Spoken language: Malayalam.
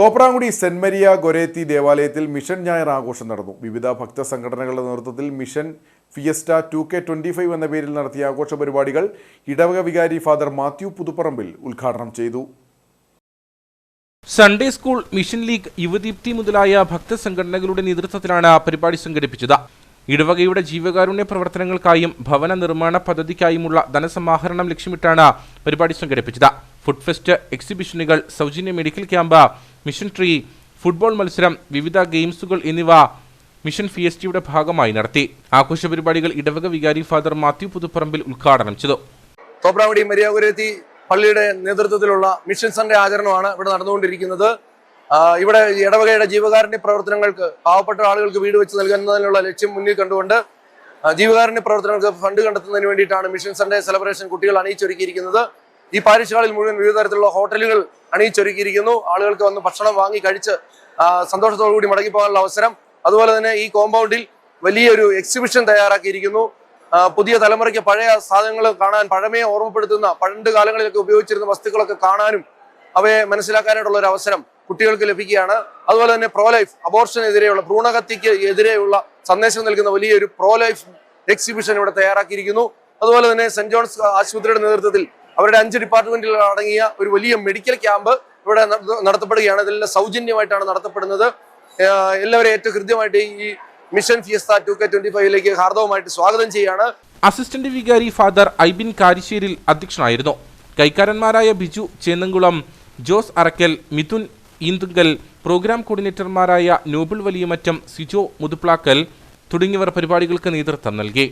തോപ്രാങ്കുടി സെന്റ് മരിയ ഗൊരേത്തി ദേവാലയത്തിൽ മിഷൻ ഞായർ ആഘോഷം നടന്നു. വിവിധ ഭക്ത സംഘടനകളുടെ നേതൃത്വത്തിൽ mission fiesta two K twenty five എന്ന പേരിൽ നടത്തിയ ആഘോഷ പരിപാടികൾ ഇടവക വികാരി ഫാദർ മാത്യു പുതുപ്പറമ്പിൽ ഉദ്ഘാടനം ചെയ്തു. Sunday school mission league Yuvadeepthi മുതലായ ഭക്ത സംഘടനകളുടെ നേതൃത്വത്തിലാണ് ആ പരിപാടി സംഘടിപ്പിച്ചത്. ഇടവകയുടെ ജീവകാരുണ്യ പ്രവർത്തനങ്ങൾക്കായും ഭവന നിർമ്മാണ പദ്ധതിക്കായുമുള്ള ധനസമാഹരണം ലക്ഷ്യമിട്ടാണ് പരിപാടി സംഘടിപ്പിച്ചത്. ഫുഡ് ഫെസ്റ്റ് എക്സിബിഷനുകൾ സൗജന്യ medical camp mission tree football മത്സരം വിവിധ ഗെയിംസുകൾ എന്നിവ മിഷൻ ഫിയസ്റ്റിയുടെ ഭാഗമായി നടത്തി. ആഘോഷ പരിപാടികൾ ഇടവക വികാരി ഫാദർ മാത്യു പുതുപ്പറമ്പിൽ ഉദ്ഘാടനം ചെയ്തു. തോപ്രാവടി മര്യാഗുരത്തി പള്ളിയുടെ നേതൃത്വത്തിലുള്ള മിഷൻ സൺഡേ ആചരണമാണ് ഇവിടെ നടന്നുകൊണ്ടിരിക്കുന്നത്. ഇവിടെ ഇടവകയുടെ ജീവകാരുണ്യ പ്രവർത്തനങ്ങൾക്ക് പാവപ്പെട്ട ആളുകൾക്ക് വീട് വെച്ച് നൽകുന്നതിനുള്ള ലക്ഷ്യം മുന്നിൽ കണ്ടുകൊണ്ട് ജീവകാരുണ്യ പ്രവർത്തനങ്ങൾക്ക് ഫണ്ട് കണ്ടെത്തുന്നതിന് വേണ്ടിയിട്ടാണ് മിഷൻ സൺഡേ സെലിബ്രേഷൻ കുട്ടികൾ അണിയിച്ചൊരുക്കിയിരിക്കുന്നത്. ഈ പാരിഷ് ഹാളിൽ മുഴുവൻ വിവിധ തരത്തിലുള്ള ഹോട്ടലുകൾ അണിയിച്ചൊരുക്കിയിരിക്കുന്നു. ആളുകൾക്ക് വന്ന് ഭക്ഷണം വാങ്ങി കഴിച്ച് സന്തോഷത്തോടു കൂടി മടങ്ങി പോകാനുള്ള അവസരം. അതുപോലെ തന്നെ ഈ കോമ്പൗണ്ടിൽ വലിയൊരു എക്സിബിഷൻ തയ്യാറാക്കിയിരിക്കുന്നു. പുതിയ തലമുറയ്ക്ക് പഴയ സാധനങ്ങൾ കാണാൻ പഴമയെ ഓർമ്മപ്പെടുത്തുന്ന പണ്ട് കാലങ്ങളിലൊക്കെ ഉപയോഗിച്ചിരുന്ന വസ്തുക്കളൊക്കെ കാണാനും അവയെ മനസ്സിലാക്കാനായിട്ടുള്ള ഒരു അവസരം കുട്ടികൾക്ക് ലഭിക്കുകയാണ്. അതുപോലെ തന്നെ പ്രോ ലൈഫ് അബോർഷനെതിരെയുള്ള ഭ്രൂണഹത്യക്ക് എതിരെയുള്ള സന്ദേശം നൽകുന്ന വലിയൊരു പ്രോ ലൈഫ് എക്സിബിഷൻ ഇവിടെ തയ്യാറാക്കിയിരിക്കുന്നു. അതുപോലെ തന്നെ സെന്റ് ജോൺസ് ആശുപത്രിയുടെ നേതൃത്വത്തിൽ അവരുടെ അഞ്ച് ഡിപ്പാർട്ട്മെന്റുകൾ അടങ്ങിയ ഒരു വലിയ മെഡിക്കൽ ക്യാമ്പ് ഇവിടെ നട- നടത്തപ്പെടുകയാണ്. ഇതെല്ലാം സൗജന്യമായിട്ടാണ് നടത്തപ്പെടുന്നത്. എല്ലാവരും ഏറ്റവും കൃത്യമായിട്ട് ഈ mission fiesta two K twenty ഫൈവിലേക്ക് ഹാർദവമായിട്ട് സ്വാഗതം ചെയ്യാണ്. അസിസ്റ്റന്റ് വികാരി ഫാദർ ഐബിൻ കാരിശ്ശേരിൽ അധ്യക്ഷനായിരുന്നു. കൈക്കാരന്മാരായ ബിജു ചേന്നംകുളം ജോസ് അറക്കൽ മിഥുൻ ഈന്തുങ്കൽ പ്രോഗ്രാം കോർഡിനേറ്റർമാരായ നോബിൾ വലിയമറ്റം സിജോ മുതുപ്ലാക്കൽ തുടങ്ങിയവർ പരിപാടികൾക്ക് നേതൃത്വം നൽകി.